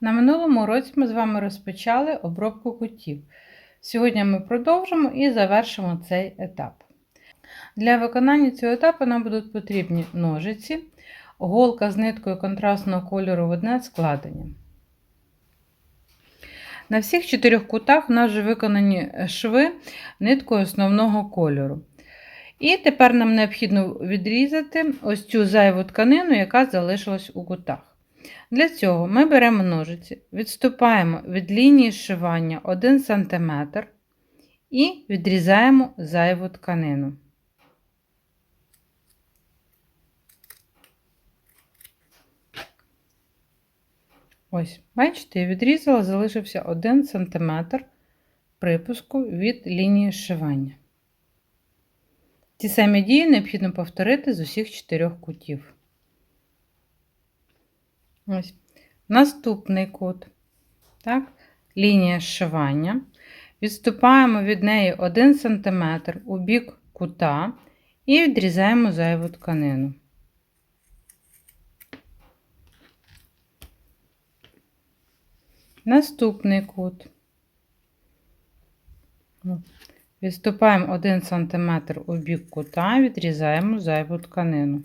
На минулому уроці ми з вами розпочали обробку кутів. Сьогодні ми продовжимо і завершимо цей етап. Для виконання цього етапу нам будуть потрібні ножиці, голка з ниткою контрастного кольору в одне складення. На всіх чотирьох кутах у нас вже виконані шви ниткою основного кольору. І тепер нам необхідно відрізати ось цю зайву тканину, яка залишилась у кутах. Для цього ми беремо ножиці, відступаємо від лінії зшивання 1 см і відрізаємо зайву тканину. Ось, бачите, я відрізала, залишився 1 см припуску від лінії зшивання. Ті самі дії необхідно повторити з усіх чотирьох кутів. Ось. Наступний кут. Так, лінія зшивання. Відступаємо від неї 1 см у бік кута і відрізаємо зайву тканину. Наступний кут. Відступаємо 1 см у бік кута, відрізаємо зайву тканину.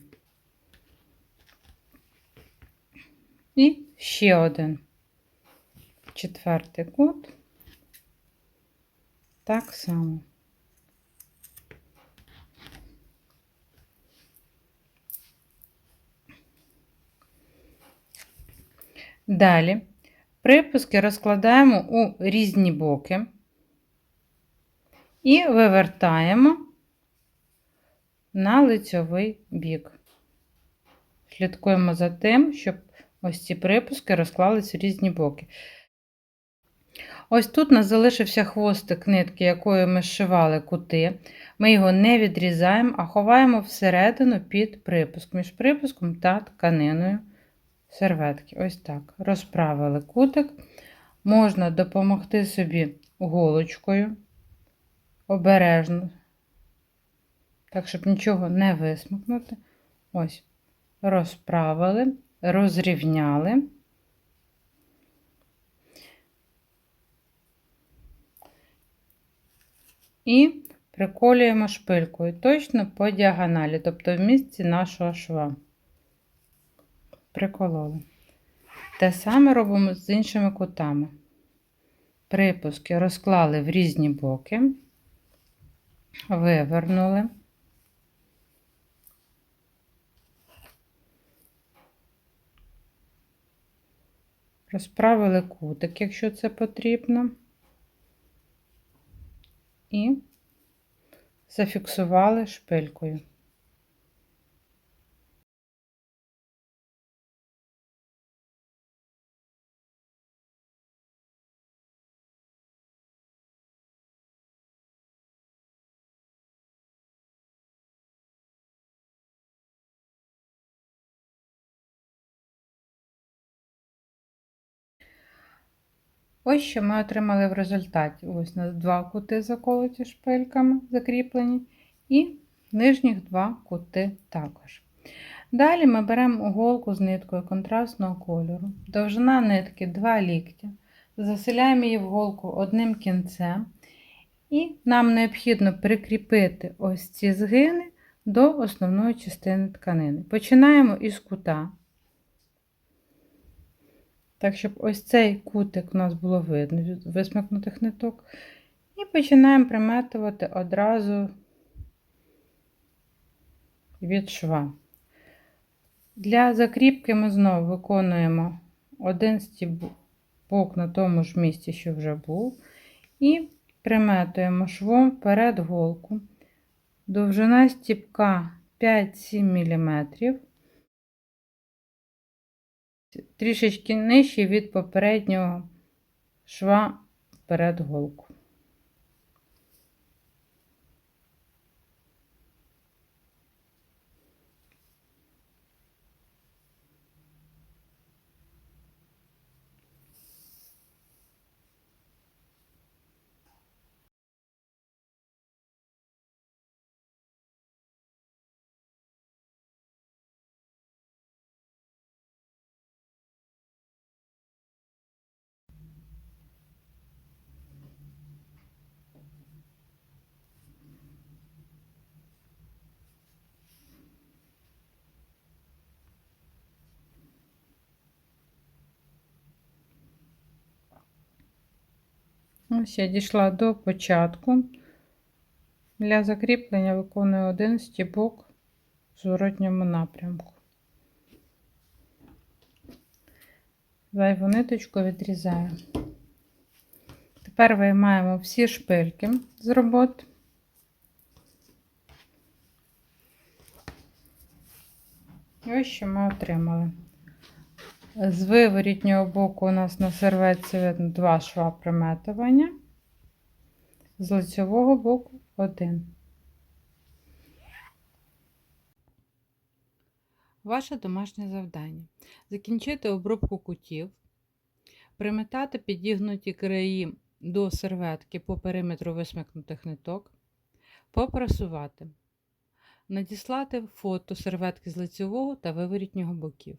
І ще один четвертий кут. Так само. Далі припуски розкладаємо у різні боки і вивертаємо на лицьовий бік. Слідкуємо за тим, щоб ось ці припуски розклались в різні боки. Ось тут у нас залишився хвостик нитки, якою ми зшивали кути. Ми його не відрізаємо, а ховаємо всередину під припуск, між припуском та тканиною серветки. Ось так. Розправили кутик. Можна допомогти собі голочкою обережно, так, щоб нічого не висмикнути. Ось, розправили, розрівняли. І приколюємо шпилькою точно по діагоналі, тобто в місці нашого шва. Прикололи. Те саме робимо з іншими кутами. Припуски розклали в різні боки, вивернули. Розправили кутик, якщо це потрібно, і зафіксували шпилькою. Ось що ми отримали в результаті. Ось у нас два кути заколоті шпильками, закріплені, і нижніх два кути також. Далі ми беремо голку з ниткою контрастного кольору, довжина нитки 2 ліктя, заселяємо її в голку одним кінцем, і нам необхідно прикріпити ось ці згини до основної частини тканини. Починаємо із кута. Так, щоб ось цей кутик у нас було видно від висмикнутих ниток. І починаємо приметувати одразу від шва. Для закріпки ми знову виконуємо один стібок на тому ж місці, що вже був, і приметуємо швом перед голку. Довжина стібка 5-7 мм трішечки нижче від попереднього шва перед голку. Ось я дійшла до початку. Для закріплення виконую один стібок в зворотньому напрямку. Зайву ниточку відрізаю. Тепер виймаємо всі шпильки з роботи. І ось що ми отримали. З виворітнього боку у нас на серветці видно два шва приметування, з лицевого боку один. Ваше домашнє завдання. Закінчити обробку кутів, приметати підігнуті краї до серветки по периметру висмикнутих ниток, попрасувати, надіслати фото серветки з лицевого та виворітнього боків.